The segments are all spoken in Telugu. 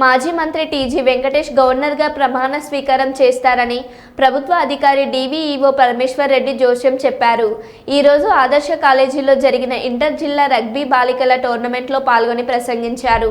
మాజీ మంత్రి టీజీ వెంకటేష్ గవర్నర్గా ప్రమాణ స్వీకారం చేస్తారని ప్రభుత్వ అధికారి డివిఈఓ పరమేశ్వర్ రెడ్డి జోస్యం చెప్పారు. ఈరోజు ఆదర్శ కాలేజీలో జరిగిన ఇంటర్ జిల్లా రగ్బీ బాలికల టోర్నమెంట్లో పాల్గొని ప్రసంగించారు.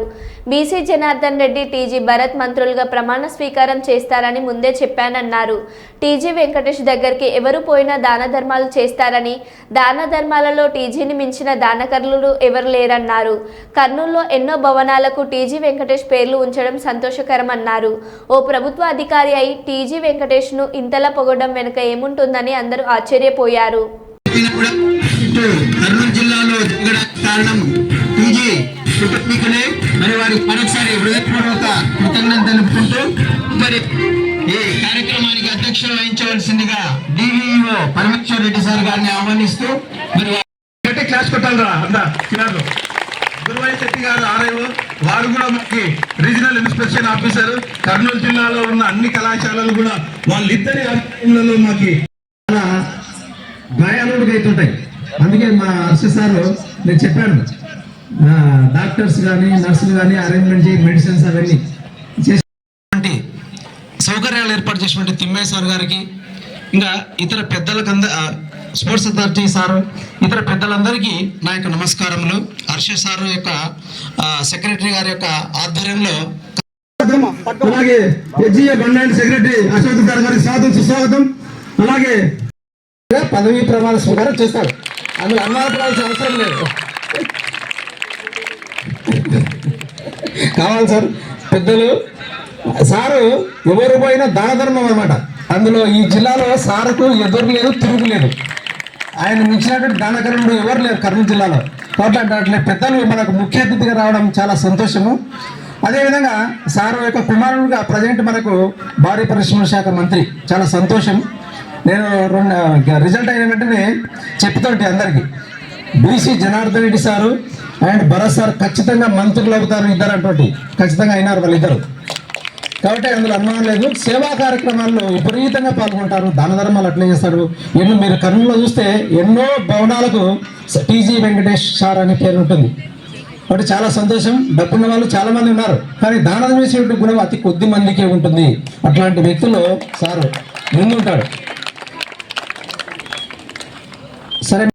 B C Janardhan Reddy T G Bharat మంత్రులుగా ప్రమాణ స్వీకారం చేస్తారని ముందే చెప్పానన్నారు. టీజీ వెంకటేష్ దగ్గరికి ఎవరు పోయినా దాన ధర్మాలు చేస్తారని దాన ధర్మాలలో టీజీని మించిన దానకర్లు ఎవరు లేరన్నారు. కర్నూలులో ఎన్నో భవనాలకు టీజీ వెంకటేష్ పేర్లు ఉంచడం సంతోషకరమన్నారు. ఓ ప్రభుత్వ అధికారి అయి టీజీ వెంకటేష్ను ఇంతలా పొగడం వెనుక ఏముంటుందని అందరూ ఆశ్చర్యపోయారు. కర్నూలు జిల్లాలో దిగడానికి కారణం టీజీ. కుటుంబీకులే మరి వారికి మరొకసారి హృదయపూర్వక కృతజ్ఞత తెలుపుకుంటూ మరి ఈ కార్యక్రమానికి అధ్యక్షత వహించవలసిందిగా డివిఓ పరమేశ్వర్ రెడ్డి సార్ గారిని ఆహ్వానిస్తూ మరి క్లాస్ కొట్టాలరా చిన్నారు గురువై శెట్టి గారు ఆర్ఐఓ వారు కూడా మనకి రీజనల్ ఇన్స్పెక్షన్ ఆఫీసర్. కర్నూలు జిల్లాలో ఉన్న అన్ని కళాశాలలు కూడా వాళ్ళిద్దరి ఆధ్వర్యంలో మాకి చాలా గాయాలుడిగా అవుతుంటాయి అందుకే మా హర్ష సార్ నేను చెప్పాను డాక్టర్స్ కానీ నర్సులు కానీ అరేంజ్మెంట్ చేయి మెడిసిన్స్ అవన్నీ చేసి సౌకర్యాలు ఏర్పాటు చేసినటువంటి తిమ్మేశ్వర్ గారికి ఇంకా ఇతర పెద్దలకు అంద స్పోర్ట్స్ అథారిటీ సారు ఇతర పెద్దలందరికీ నా యొక్క నమస్కారములు. హర్ష సారు యొక్క సెక్రటరీ గారి యొక్క ఆధ్వర్యంలో అలాగే హెచ్జిఏ బండాండ్ సెక్రటరీ అశోక్ గారు గారికి స్వాగతం. సుస్వాగతం అలాగే పదవీ ప్రమాణ స్వీకారం చేస్తారు. అందులో అనుమానపడాల్సిన అవసరం లేదు. కావాలి సార్. పెద్దలు సారు ఎవరు పోయినా దాన ధర్మం అనమాట అందులో ఈ జిల్లాలో సారుకు ఎదురు లేదు తిరుగు లేదు. ఆయన మించినటువంటి దానకరుడు ఎవరు లేరు కర్నూలు జిల్లాలో. కాబట్టి అట్లా పెద్దలు మనకు ముఖ్య అతిథిగా రావడం చాలా సంతోషము. అదేవిధంగా సారు యొక్క కుమారుడుగా ప్రజెంట్ మనకు భారీ పరిశ్రమల శాఖ మంత్రి. చాలా సంతోషం నేను రెండు రిజల్ట్ అయిన వెంటనే చెప్తుంటే అందరికీ. B C Janardhan Reddy sir and Bharat sir ఖచ్చితంగా మంత్రులు అవుతారు ఇద్దరు అటువంటి ఖచ్చితంగా అయినారు వాళ్ళిద్దరు. కాబట్టి అందులో అనుమానం లేదు. సేవా కార్యక్రమాల్లో విపరీతంగా పాల్గొంటారు. దాన ధర్మాలు అట్లే చేస్తారు. ఎన్నో మీరు కర్నూలులో చూస్తే ఎన్నో భవనాలకు టీజీ వెంకటేష్ సార్ అనే పేరు ఉంటుంది. కాబట్టి చాలా సంతోషం. డబ్బున్న వాళ్ళు చాలా మంది ఉన్నారు. కానీ దానం చేసేటువంటి గుణం అతి కొద్ది మందికే ఉంటుంది. అట్లాంటి వ్యక్తులు సారు ముందుంటాడు. సరే